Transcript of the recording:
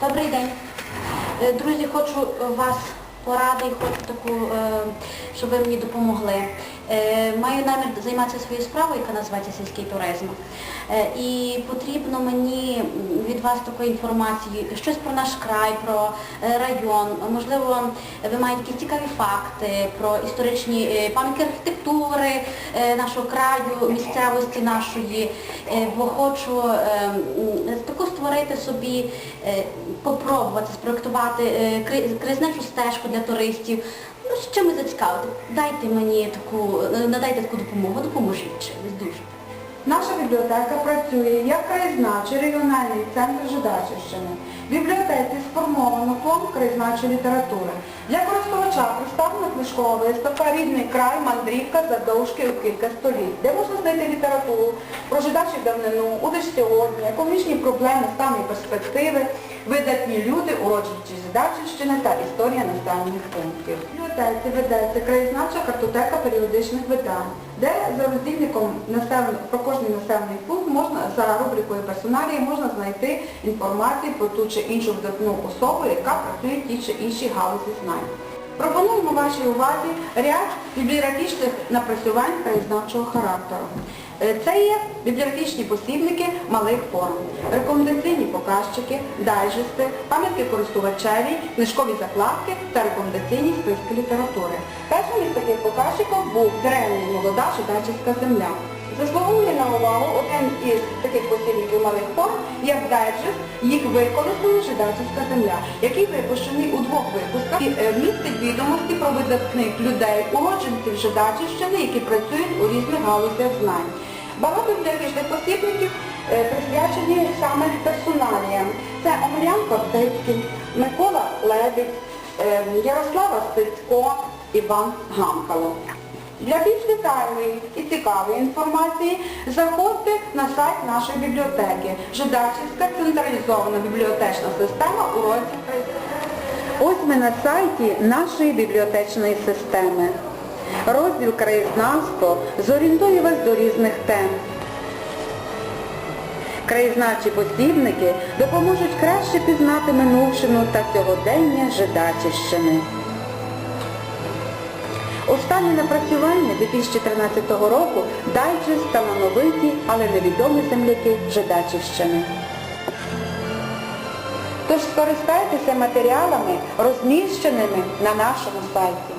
Добрий день. Е, Друзі, хочу вас поради, хочу таку, е, щоб ви мені допомогли. Е, Маю намір займатися своєю справою, яка називається сільський туризм. Е, І потрібно мені від вас такої інформації, щось про наш край, про район. Можливо, ви маєте якісь цікаві факти про історичні пам'ятки архітектури нашого краю, місцевості нашої, бо хочу таку створити собі, попробувати спроектувати кри- краєзнавчу стежку для туристів. Ну, що чим зацікавити? Дайте мені таку, е, надайте таку допомогу, допоможіть чимось дуже. Наша бібліотека працює як краєзнавчий регіональний центр Жидачівщини. В бібліотеці сформовано фонд краєзнавчої літератури. Для користувача представлена книжкова виставка Рідний край, мандрівка задовжки у кілька століть, де можна знайти літературу про жидачу давнину, удич сьогодні, економічні проблеми, стани і перспективи, видатні люди, уродженці Жидачівщини та історія населених пунктів. В бібліотеці ведеться краєзнавча картотека періодичних видань, де за роздільником про кожний населений пункт можна за рубрикою персоналії можна знайти інформацію про ту чи іншу видатну особу, яка працює в тій чи іншій галузі знань. Пропонуємо вашій увазі ряд бібліографічних напрацювань краєзнавчого характеру. Е, Це є бібліографічні посібники малих форм, рекомендаційні показчики, дайджести, пам'ятки користувачеві, книжкові закладки та рекомендаційні списки літератури. Першим із таких показчиків був древній молода жидачівська земля. Заслуговує на увагу один із таких посібників малих форм, як дайджест, їх використана жидачівська земля, який випущений у двох випусках і е, містить відомості про видатних людей, уродженців Жидачівщини, які працюють у різних галузях знань. Багато бібліографічних посібників е, присвячені саме персоналіям. Це Омелян Кортицький, Микола Лебідь, е, Ярослава Стецько, Іван Гамкало. Для більш детальної і цікавої інформації заходьте на сайт нашої бібліотеки Жидачівська централізована бібліотечна система у розділі Ось ми на сайті нашої бібліотечної системи. Розділ краєзнавство зорієнтує вас до різних тем. Краєзнавчі посібники допоможуть краще пізнати минувшину та сьогодення Жидачівщини. Останнє напрацювання 2013 року дайджест талановиті, але невідомі земляки Жидачівщини. Тож скористайтеся матеріалами, розміщеними на нашому сайті.